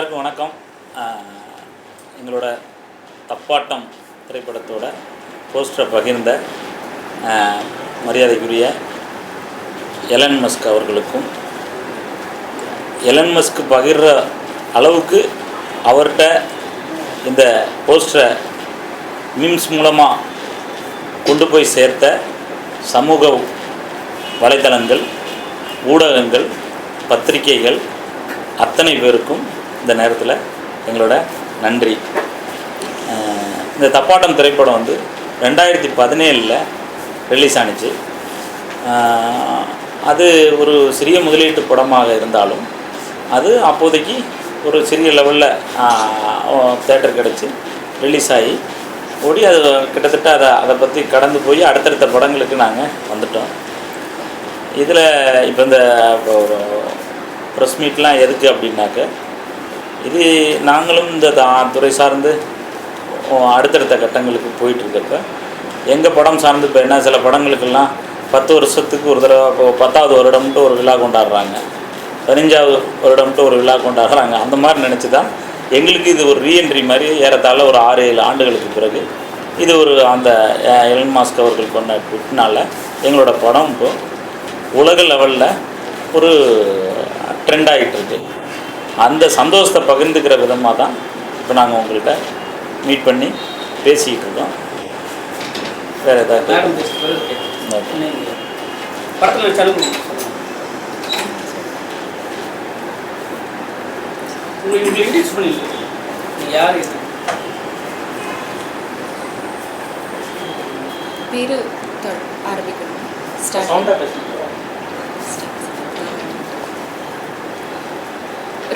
எல்லாருக்கும் வணக்கம். எங்களோட தப்பாட்டம் திரைப்படத்தோட போஸ்டரை பகிர்ந்த மரியாதைக்குரிய எலன் மஸ்க் அவர்களுக்கும் எலன் மஸ்க் பகிர்ற அளவுக்கு அவர்கிட்ட இந்த போஸ்டரை மீம்ஸ் மூலமாக கொண்டு போய் சேர்த்த சமூக வலைதளங்கள் ஊடகங்கள் பத்திரிகைகள் அத்தனை பேருக்கும் இந்த நேரத்தில் எங்களோட நன்றி. இந்த தப்பாட்டம் திரைப்படம் வந்து ரெண்டாயிரத்தி பதினேழில் ரிலீஸ் ஆணுச்சு அது ஒரு சிறிய முதலீட்டு படமாக இருந்தாலும் அது அப்போதைக்கு ஒரு சிறிய லெவலில் தேட்டர் கிடச்சி ரிலீஸ் ஆகி ஓடி அது கிட்டத்தட்ட அதை அதை பற்றி கடந்து போய் அடுத்தடுத்த படங்களுக்கு நாங்கள் வந்துட்டோம். இதில் இப்போ இந்த ப்ரெஸ் மீட்லாம் எதுக்கு அப்படின்னாக்க இது நாங்களும் இந்த துறை சார்ந்து அடுத்தடுத்த கட்டங்களுக்கு போயிட்டுருக்கப்ப எங்கள் படம் சார்ந்து இப்போ என்ன சில படங்களுக்கெல்லாம் பத்து வருஷத்துக்கு ஒரு தடவை இப்போ பத்தாவது வருடம்ட்டு ஒரு விழா கொண்டாடுறாங்க. பதினஞ்சாவது வருடம்ட்டு ஒரு விழா கொண்டாடுறாங்க. அந்த மாதிரி நினச்சி தான் எங்களுக்கு இது ஒரு ரீஎன்ட்ரி மாதிரி ஏறத்தாழ ஒரு ஆறு ஏழு ஆண்டுகளுக்கு பிறகு இது ஒரு அந்த எலன் மாஸ்க் அவர்கள் கொண்ட ட்விட்னால் எங்களோட படம் இப்போ உலக லெவலில் ஒரு ட்ரெண்ட் ஆகிட்டு இருக்கு அந்த சந்தோஷத்தை பகிர்ந்துக்கிற விதமாக தான் இப்போ நாங்கள் உங்கள்கிட்ட மீட் பண்ணி பேசிக்கிட்டு இருக்கோம். வேறு ஏதாவது யார் பேர் ஆரம்பிக்கணும். ஸ்டார்ட்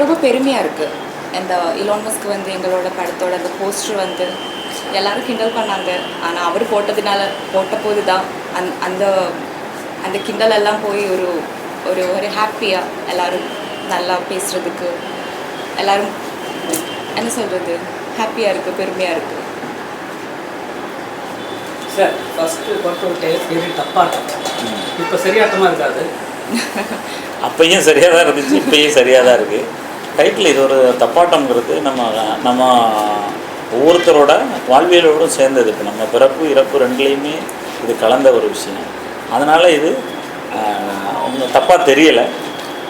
ரொம்ப பெருமையாக இருக்குது இந்த இலான் மஸ்க் வந்து எங்களோட படத்தோட அந்த போஸ்டர் வந்து எல்லாரும் கிண்டல் பண்ணாங்க. ஆனால் அவர் போட்டதுனால போட்ட போது தான் அந் அந்த அந்த கிண்டல் எல்லாம் போய் ஒரு ஒரு ஒரு ஹாப்பியாக எல்லாரும் நல்லா பேசுகிறதுக்கு எல்லாரும் என்ன சொல்கிறது ஹாப்பியாக இருக்குது பெருமையாக இருக்குது சார் ஃபஸ்ட்டு படத்தோட டேர் பேர் தப்பாட்டம். இப்போ சரியாட்டமாக இருக்காது. அப்பயும் சரியாக தான் இருந்துச்சு இப்பயும் சரியாக தான் இருக்குது டைட்டில் இது ஒரு தப்பாட்டம்ங்கிறது நம்ம நம்ம ஒவ்வொருத்தரோட வாழ்வியலோடும் சேர்ந்தது. இப்போ நம்ம பிறப்பு இறப்பு ரெண்டுலேயுமே இது கலந்த ஒரு விஷயம். அதனால் இது அவங்க தப்பாக தெரியலை.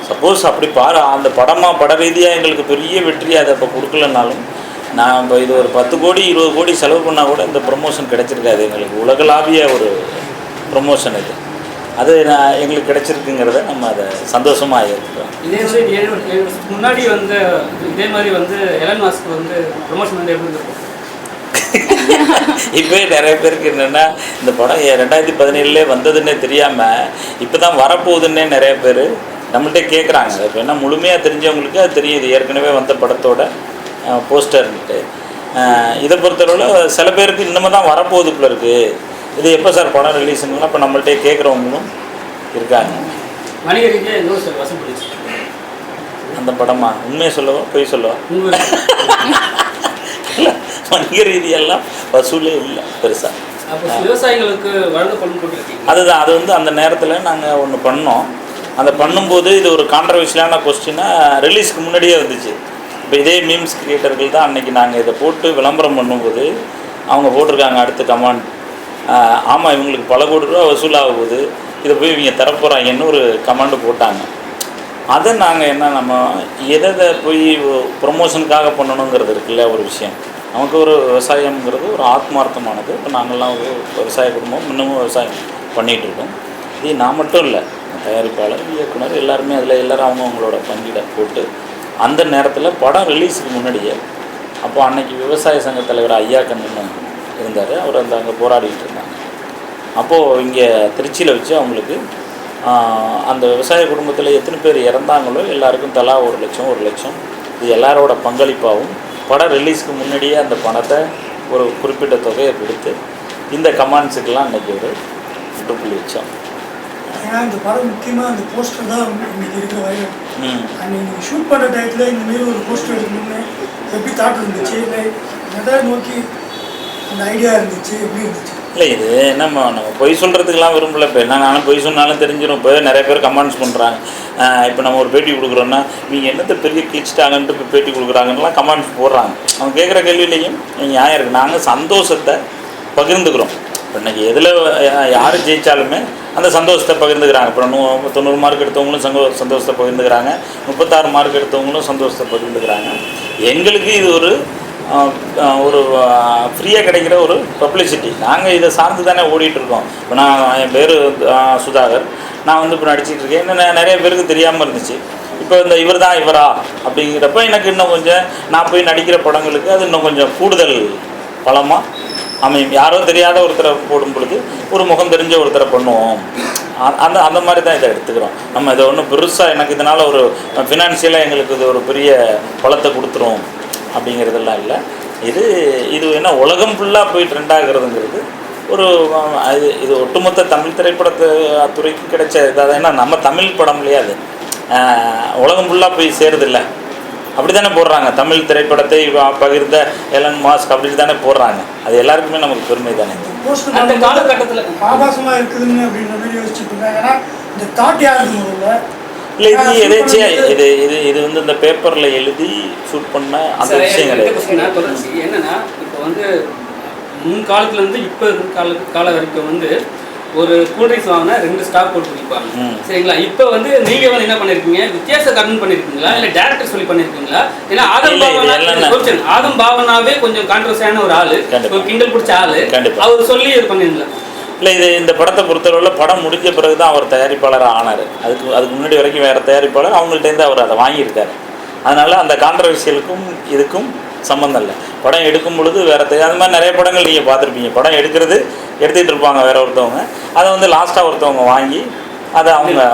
சப்போஸ் அப்படி பாரு அந்த படமாக பட ரீதியாக எங்களுக்கு பெரிய வெற்றி அதை இப்போ கொடுக்கலனாலும் நான் இப்போ இது ஒரு பத்து கோடி இருபது கோடி செலவு பண்ணால் கூட இந்த ப்ரொமோஷன் கிடச்சிருக்காது. எங்களுக்கு உலகளாவிய ஒரு ப்ரொமோஷன் இது. அது நான் எங்களுக்கு கிடைச்சிருக்குங்கிறத நம்ம அதை சந்தோஷமாக ஏற்றுக்கிறோம் இதே மாதிரி ஏழு வருஷம் ஏழு வருஷத்துக்கு முன்னாடி வந்து இதே மாதிரி வந்து எலன் மாஸ்க் வந்து ப்ரொமோஷன் வந்து எப்படி நிறைய பேருக்கு என்னென்னா இந்த படம் ரெண்டாயிரத்தி பதினேழுலே வந்ததுன்னே தெரியாமல் இப்போ தான் வரப்போகுதுன்னே நிறைய பேர் நம்மள்ட்ட கேட்குறாங்க இப்போ என்ன முழுமையாக தெரிஞ்சவங்களுக்கு அது தெரியுது. ஏற்கனவே வந்த படத்தோட போஸ்டர்ன்ட்டு. இதை பொறுத்தளவில் சில பேருக்கு இன்னமும் தான் வரப்போகுது போல இருக்குது இது எப்போ சார் படம் ரிலீஸுங்கலாம் இப்போ நம்மள்ட்ட கேட்குறவங்களும் இருக்காங்க. வணிக ரீதியாக சார் அந்த படமா? உண்மையை சொல்லவா? பொய் சொல்லவா? வணிக ரீதியெல்லாம் வசூலே இல்லை பெருசாக விவசாயிகளுக்கு வழங்கப்படும் அதுதான் அது வந்து அந்த நேரத்தில் நாங்கள் ஒன்று பண்ணோம். அந்த பண்ணும்போது இது ஒரு கான்ட்ரவர்ஷியலான கொஸ்டினாக ரிலீஸ்க்கு முன்னாடியே வந்துச்சு. இப்போ இதே மீம்ஸ் கிரியேட்டர்கள் தான் அன்றைக்கி நாங்கள் இதை போட்டு விளம்பரம் பண்ணும்போது அவங்க போட்டிருக்காங்க அடுத்த கமாண்ட் ஆமாம் இவங்களுக்கு பல கோடி ரூபா வசூலாக போகுது. இதை போய் இவங்க தரப்போகிறாங்கன்னு ஒரு கமாண்டு போட்டாங்க. அதை நாங்கள் என்ன நம்ம எதை எதை போய் ப்ரொமோஷனுக்காக பண்ணணுங்கிறது இருக்குல்ல ஒரு விஷயம். நமக்கு ஒரு விவசாயம்ங்கிறது ஒரு ஆத்மார்த்தமானது. இப்போ நாங்கள்லாம் ஒரு விவசாய குடும்பம் இன்னமும் விவசாயம் பண்ணிகிட்டு இருக்கோம். இது நான் மட்டும் இல்லை தயாரிப்பாளர் இயக்குனர் எல்லாருமே அதில் எல்லோரும் அவங்கவுங்களோட பங்கிட போட்டு அந்த நேரத்தில் படம் ரிலீஸுக்கு முன்னாடியே அப்போ அன்னைக்கு விவசாய சங்க தலைவர் ஐயா கண்ணன் இருந்தார். அவர் அந்த அங்கே போராடிட்டு இருந்தார். அப்போது இங்கே திருச்சியில் வச்சு அவங்களுக்கு அந்த விவசாய குடும்பத்தில் எத்தனை பேர் இறந்தாங்களோ எல்லாருக்கும் தலா ஒரு லட்சம் ஒரு லட்சம். இது எல்லாரோட பங்களிப்பாகவும் படம் ரிலீஸ்க்கு முன்னாடியே அந்த பணத்தை ஒரு குறிப்பிட்ட தொகையை கொடுத்து இந்த கமாண்ட்ஸுக்கெல்லாம் அன்றைக்கி ஒரு முற்றுப்புள்ளி வச்சோம். ஏன்னா இந்த படம் முக்கியமாக அந்த போஸ்டர் தான் இன்னைக்கு இருக்கிற வைரல் ம். அன்னைக்கு ஷூட் பண்ணுற டயத்தில் இந்த மாதிரி ஒரு போஸ்டர் எடுக்கணும்னு எப்படி தாட் இருந்துச்சு? இல்லை எதை நோக்கி அந்த ஐடியா இருந்துச்சு? எப்படி இருந்துச்சு? இல்லை இது நம்ம நம்ம பொய் சொல்கிறதுக்கெலாம் விரும்பல இப்போ என்ன நானும் பொய் சொன்னாலும் தெரிஞ்சிடும் இப்போ நிறைய பேர் கமெண்ட்ஸ் பண்ணுறாங்க இப்போ நம்ம ஒரு பேட்டி கொடுக்குறோன்னா நீங்கள் என்னத்தை பெரிய கிழிச்சிட்டாங்கன்ட்டு இப்போ பேட்டி கொடுக்குறாங்கன்னுலாம் கமெண்ட்ஸ் போடுறாங்க. அவங்க கேட்குற கேள்வியிலையும் நியாயம் இருக்குது நாங்கள் சந்தோஷத்தை பகிர்ந்துக்கிறோம். இப்போ இன்றைக்கி எதில் யார் ஜெயித்தாலுமே அந்த சந்தோஷத்தை பகிர்ந்துக்கிறாங்க. இப்போ நூ தொண்ணூறு மார்க் எடுத்தவங்களும் சந்தோ சந்தோஷத்தை பகிர்ந்துக்கிறாங்க. முப்பத்தாறு மார்க் எடுத்தவங்களும் சந்தோஷத்தை பகிர்ந்துக்கிறாங்க. எங்களுக்கு இது ஒரு ஒரு ஃப்ரீயாக கிடைக்கிற ஒரு பப்ளிசிட்டி நாங்கள் இதை சார்ந்து தானே ஓடிட்டுருக்கோம் இப்போ நான் என் பேர் சுதாகர். நான் வந்து இப்போ நடிச்சிட்டு இருக்கேன். இன்னும் நிறைய பேருக்கு தெரியாமல் இருந்துச்சு. இப்போ இந்த இவர் தான் இவரா அப்படிங்கிறப்ப எனக்கு இன்னும் கொஞ்சம் நான் போய் நடிக்கிற படங்களுக்கு அது இன்னும் கொஞ்சம் கூடுதல் பலமாக அமையும். யாரோ தெரியாத ஒருத்தரை போடும் பொழுது ஒரு முகம் தெரிஞ்ச ஒருத்தரை பண்ணுவோம். அந்த அந்த மாதிரி தான் இதை எடுத்துக்கிறோம். நம்ம இதை ஒன்றும் பெருசாக எனக்கு இதனால் ஒரு ஃபினான்ஷியலாக எங்களுக்கு இது ஒரு பெரிய பலத்தை கொடுத்துரும். அப்படிங்கிறதெல்லாம் இல்லை. இது இது என்ன உலகம் ஃபுல்லாக போய் ட்ரெண்ட் ஆகுறதுங்கிறது ஒரு அது இது ஒட்டுமொத்த தமிழ் திரைப்படத்து துறைக்கு கிடைச்ச இதாக ஏன்னா நம்ம தமிழ் படம் இல்லையா அது? உலகம் ஃபுல்லாக போய் சேருதில்ல. அப்படி தானே போடுறாங்க. தமிழ் திரைப்படத்தை பகிர்ந்த எலன் மாஸ்க் அப்படி தானே போடுறாங்க. அது எல்லாருக்குமே நமக்கு பெருமை தானே அந்த காலகட்டத்துல. ஆபாசமா இருக்குதுன்னு அப்படின்ற மாதிரி யோசிச்சுட்டு இருக்காங்க ஏன்னா இந்த தாட் யாருக்கு முதல்ல இல்லை இது எதேச்சியா? இது இது இது வந்து இந்த பேப்பரில் எழுதி ஷூட் பண்ண அந்த விஷயம் கிடையாது. என்னன்னா இப்போ வந்து முன் காலத்துல இருந்து இப்போ கால கால வரைக்கும் வந்து ஒரு கூல்ட்ரிங்க்ஸ் வாங்கினா ரெண்டு ஸ்டாக் போட்டு குடிப்பாங்க. சரிங்களா? இப்போ வந்து நீங்க வந்து என்ன பண்ணிருக்கீங்க? வித்தியாச கடன் பண்ணிருக்கீங்களா? இல்ல டேரக்டர் சொல்லி பண்ணிருக்கீங்களா? ஏன்னா ஆதம் பாவனா. ஆதம் பாவனாவே கொஞ்சம் கான்ட்ரவர்சியான ஒரு ஆளு. ஒரு கிண்டல் பிடிச்ச ஆளு. அவர் சொல்லி இது பண்ணிருந்தா இல்லை இது இந்த படத்தை பொறுத்தளவில் படம் முடிஞ்ச பிறகு தான் அவர் தயாரிப்பாளராக ஆனார். அதுக்கு அதுக்கு முன்னாடி வரைக்கும் வேறு தயாரிப்பாளர் அவங்கள்ட்டேருந்து அவர் அதை வாங்கியிருக்கார். அதனால் அந்த கான்ட்ரவர்சியலுக்கும் இதுக்கும் சம்மந்தம் இல்லை. படம் எடுக்கும் பொழுது வேறு தயார் அது மாதிரி நிறைய படங்கள் நீங்கள் பார்த்துருப்பீங்க. படம் எடுக்கிறது எடுத்துகிட்டு இருப்பாங்க வேற ஒருத்தவங்க. அதை வந்து லாஸ்ட்டாக ஒருத்தவங்க வாங்கி அதை அவங்க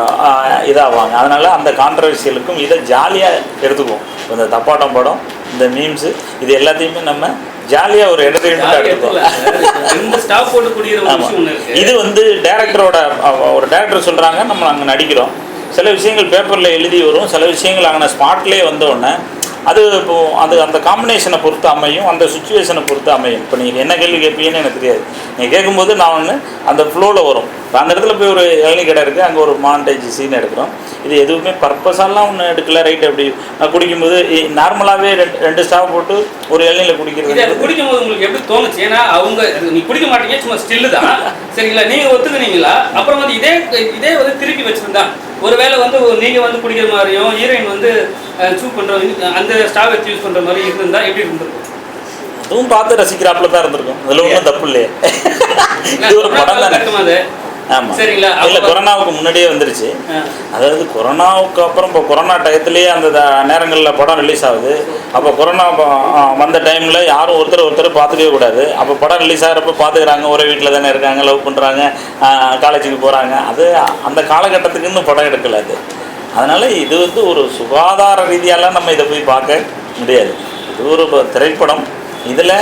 இதாகுவாங்க அதனால் அந்த கான்ட்ரவர்சியலுக்கும் இதை ஜாலியாக எடுத்துக்குவோம். இந்த தப்பாட்டம் படம் இந்த மீம்ஸு இது எல்லாத்தையுமே நம்ம ஜாலியாக ஒரு இருக்கு. இது வந்து டேரக்டரோட ஒரு டேரக்டர் சொல்கிறாங்க நம்ம அங்கே நடிக்கிறோம். சில விஷயங்கள் பேப்பரில் எழுதி வரும் சில விஷயங்கள் அங்கே ஸ்பாட்லேயே வந்த உடனே அது இப்போ அது அந்த காம்பினேஷனை பொறுத்து அமையும் அந்த சுச்சுவேஷனை பொறுத்து அமையும். இப்போ நீங்கள் என்ன கேள்வி கேட்பீங்கன்னு எனக்கு தெரியாது. நீங்கள் கேட்கும்போது நான் ஒன்று அந்த ஃப்ளோவில் வரும். இப்போ அந்த இடத்துல போய் ஒரு இளநீ கடை இருக்குது அங்கே ஒரு மாண்டேஜ் சீன் எடுக்கிறோம். இது எதுவுமே பர்பஸாலாம் ஒன்று எடுக்கல ரைட் அப்படி நான் குடிக்கும்போது நார்மலாகவே ரெண்டு ரெண்டு ஸ்டாப் போட்டு ஒரு இளநியில் அது குடிக்கிறது குடிக்கும் போது உங்களுக்கு எப்படி தோணுச்சு? ஏன்னா அவங்க நீ குடிக்க மாட்டீங்க சும்மா ஸ்டில்லு தான். சரிங்களா? நீங்கள் ஒத்துக்குனீங்களா? அப்புறம் வந்து இதே இதே வந்து திருப்பி வச்சுருந்தா ஒருவேளை வந்து நீங்க வந்து குடிக்கிற மாதிரியும் ஹீரோயின் வந்து சூப் பண்ற அந்த ஸ்டாவ் வச்சு யூஸ் பண்ற மாதிரி இருந்தா எப்படி இருந்திருக்கும் அதுவும் பார்த்து ரசிக்கிறாப்புல தான் இருந்திருக்கும். அதில் ஒன்றும் தப்பு இல்லையே. இது ஒரு படம் தானே. ஆமாம் சரிங்களா? இல்லை கொரோனாவுக்கு முன்னாடியே வந்துருச்சு. அதாவது கொரோனாவுக்கு அப்புறம் இப்போ கொரோனா டயத்துலேயே அந்த நேரங்களில் படம் ரிலீஸ் ஆகுது. அப்போ கொரோனா வந்த டைமில் யாரும் ஒருத்தர் ஒருத்தர் பார்த்துக்கவே கூடாது. அப்போ படம் ரிலீஸ் ஆகிறப்ப பார்த்துக்கிறாங்க. ஒரே வீட்டில் தானே இருக்காங்க லவ் பண்ணுறாங்க காலேஜுக்கு போகிறாங்க அது அந்த காலகட்டத்துக்கு இன்னும் படம் எடுக்கல அது. அதனால் இது வந்து ஒரு சுகாதார ரீதியாலாம் நம்ம இதை போய் பார்க்க முடியாது. இது ஒரு திரைப்படம். இதில்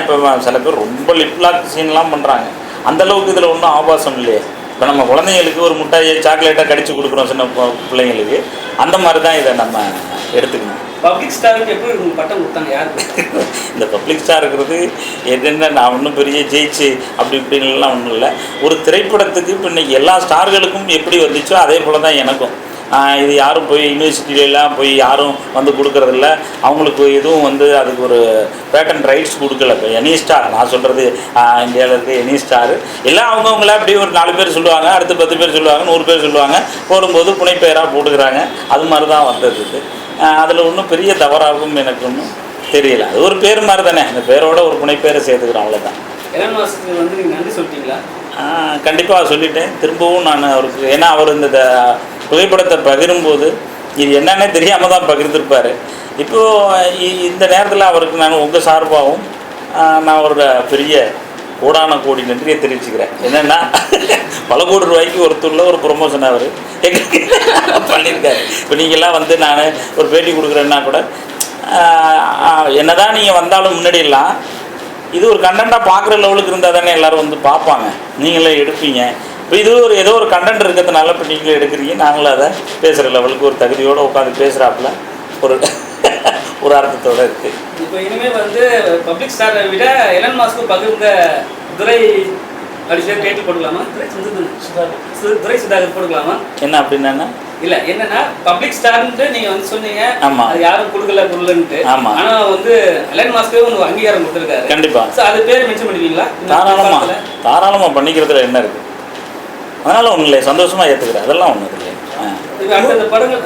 இப்போ சில பேர் ரொம்ப லிப்லாக் சீன்லாம் பண்ணுறாங்க அந்த அளவுக்கு இதில் ஒன்றும் ஆபாசம் இல்லையே. இப்போ நம்ம குழந்தைங்களுக்கு ஒரு முட்டாயை சாக்லேட்டாக கடிச்சு கொடுக்குறோம் சின்ன பிள்ளைங்களுக்கு அந்த மாதிரி தான் இதை நம்ம எடுத்துக்கணும். பப்ளிக் ஸ்டாருக்கு எப்படி பட்டம் கொடுத்தாங்க யாருக்கு இந்த பப்ளிக் ஸ்டார் இருக்கிறது என்னென்ன நான் ஒன்றும் பெரிய ஜெயிச்சு அப்படி இப்படின்லாம் ஒன்றும் இல்லை. ஒரு திரைப்படத்துக்கு இப்போ இன்னைக்கு எல்லா ஸ்டார்களுக்கும் எப்படி வந்துச்சோ அதே போல் தான் எனக்கும். இது யாரும் போய் யூனிவர்சிட்டியிலலாம் போய் யாரும் வந்து கொடுக்கறதில்ல. அவங்களுக்கு எதுவும் வந்து அதுக்கு ஒரு பேட்டன் ரைட்ஸ் கொடுக்கல. இப்போ எனி ஸ்டார் நான் சொல்கிறது இந்தியாவில் இருக்க எனி ஸ்டார் எல்லாம் அவங்கவுங்கள அப்படியே ஒரு நாலு பேர் சொல்லுவாங்க அடுத்து பத்து பேர் சொல்லுவாங்க நூறு பேர் சொல்லுவாங்க. போடும்போது புனைப்பெயராக போட்டுக்கிறாங்க. அது மாதிரி தான் வந்தது அதில் ஒன்றும் பெரிய தவறாகவும் எனக்கு ஒன்றும் தெரியல. அது ஒரு பேர் மாதிரி தானே அந்த பேரோட ஒரு புனைப்பேரை சேர்த்துக்கிறோம் அவ்வளோதான் வந்து நன்றி சொல்லிட்டீங்களா? கண்டிப்பாக சொல்லிட்டேன். திரும்பவும் நான் அவருக்கு ஏன்னா அவர் இந்த புகைப்படத்தை பகிரும்போது இது என்னன்னே தெரியாமல் தான் பகிர்ந்திருப்பார். இப்போது இந்த நேரத்தில் அவருக்கு நான் உங்கள் சார்பாகவும் நான் அவரோட பெரிய கோடான கோடி நன்றியை தெரிவிச்சுக்கிறேன். என்னென்னா பல கோடி ரூபாய்க்கு ஒருத்தரில் ஒரு ப்ரொமோஷன் அவர். எங்களுக்கு பண்ணியிருக்காரு இப்போ நீங்கள்லாம் வந்து நான் ஒரு பேட்டி கொடுக்குறேன்னா கூட என்ன தான் என்னதான் நீங்கள் வந்தாலும் முன்னாடியெல்லாம் இது ஒரு கண்டென்ட்டாக பார்க்குற லெவலுக்கு இருந்தால் தானே எல்லோரும் வந்து பார்ப்பாங்க. நீங்களே எடுப்பீங்க. இப்போ இது ஒரு ஏதோ ஒரு கண்டென்ட் இருக்கிறதுனால இப்போ நீங்களே எடுக்கிறீங்க. நாங்களும் அதை பேசுகிற லெவலுக்கு ஒரு தகுதியோடு உட்காந்து பேசுகிறாப்புல ஒரு ஒரு அர்த்தத்தோடு இருக்குது இப்போ இனிமே வந்து பப்ளிக் ஸ்டாரை விட எலன் மாஸ்க்கு பகிர்ந்த துரை அப்படி சொல்லி டைட்டில் போட்டுக்கலாமா? துரை சுந்தர் துரை சுதாகர் போட்டுக்கலாமா? என்ன அப்படின்னா இல்ல என்னன்னா பப்ளிக் ஸ்டார்ன்ட்டு நீங்க வந்து சொன்னீங்க. ஆமா. அது யாரும் கொடுக்கல கொடுக்கலன்ட்டு ஆமா. ஆனா வந்து அலன் மாஸ்கே ஒரு அங்கீகாரம் கொடுத்துருக்காரு. கண்டிப்பா. சோ அது பேர் மென்ஷன் பண்ணுவீங்களா தாராளமா? தாராளமா பண்ணிக்கிறதுல என்ன இருக்கு? அதனால ஒன்றும் இல்லை சந்தோஷமா ஏற்றுக்கிறேன் அதெல்லாம் ஒன்றும் இல்லை அடுத்தடுத்த படங்கள்.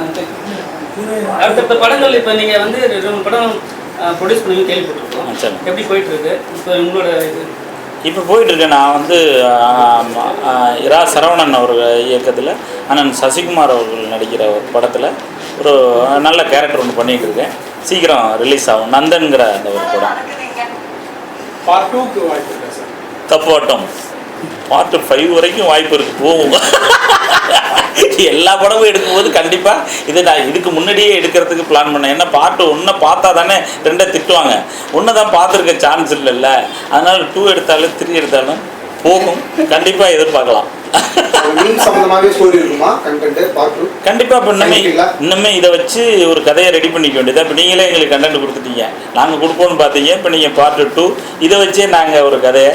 அடுத்தடுத்த படங்கள் இப்ப நீங்க வந்து ரெண்டு படம் ப்ரொடியூஸ் பண்ணி கேள்விப்பட்டிருக்கோம். எப்படி போயிட்டு இருக்கு இப்போ உங்களோட இது. இப்போ போயிட்டுருக்கேன் நான் வந்து இரா சரவணன் அவர்கள் இயக்கத்தில் அண்ணன் சசிகுமார் அவர்கள் நடிக்கிற ஒரு படத்தில் ஒரு நல்ல கேரக்டர் ஒன்று பண்ணிகிட்டு இருக்கேன். சீக்கிரம் ரிலீஸ் ஆகும். நந்தன்கிற அந்த ஒரு படம். தப்போட்டம். பார்ட் ஃபைவ் வரைக்கும் வாய்ப்பு இருக்கு. போகும் எல்லா படமும் எடுக்கும்போது கண்டிப்பாக இது நான் இதுக்கு முன்னாடியே எடுக்கிறதுக்கு பிளான் பண்ணேன். ஏன்னா பார்ட் ஒன்றை பார்த்தா தானே ரெண்டை திட்டுவாங்க. ஒன்று தான் பார்த்துருக்க சான்ஸ் இல்லைல்ல. அதனால் டூ எடுத்தாலும் த்ரீ எடுத்தாலும் போகும். கண்டிப்பாக எதிர்பார்க்கலாம். இன்னுமே கண்டிப்பா. இன்னுமே இதை வச்சு ஒரு கதையை ரெடி பண்ணிக்க வேண்டியதா? இப்போ நீங்களே எங்களுக்கு கண்டென்ட் கொடுத்துட்டீங்க. நாங்கள் கொடுப்போம்னு பார்த்தீங்க. இப்போ நீங்கள் பார்ட் டூ இதை வச்சே நாங்கள் ஒரு கதையை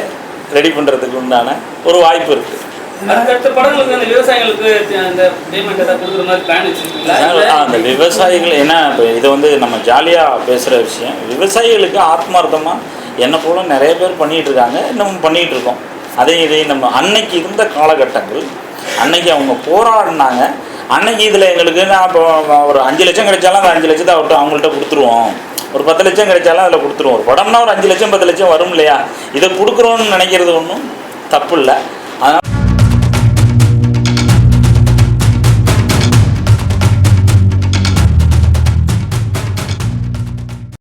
ரெடி பண்ணுறதுக்கு உண்டான ஒரு வாய்ப்பு இருக்குது அந்த விவசாயிகள் ஏன்னா இப்போ இது வந்து நம்ம ஜாலியாக பேசுகிற விஷயம். விவசாயிகளுக்கு ஆத்மார்த்தமாக என்னை போல நிறைய பேர் பண்ணிகிட்டு இருக்காங்க. இன்னமும் பண்ணிகிட்டு இருக்கோம். அதே இதே நம்ம அன்னைக்கு இருந்த காலகட்டங்கள் அன்னைக்கு அவங்க போராடினாங்க. அன்னைக்கு இதில் எங்களுக்கு நான் இப்போ ஒரு அஞ்சு லட்சம் கிடைச்சாலும் அந்த அஞ்சு லட்சத்தை அவர்கிட்ட அவங்கள்ட்ட கொடுத்துருவோம். ஒரு பத்து லட்சம் கிடைச்சாலும் அதில் கொடுத்துருவோம். ஒரு படம்னா ஒரு அஞ்சு லட்சம் பத்து லட்சம் வரும் இல்லையா? இதை கொடுக்குறோன்னு நினைக்கிறது ஒன்றும் தப்பு இல்லை.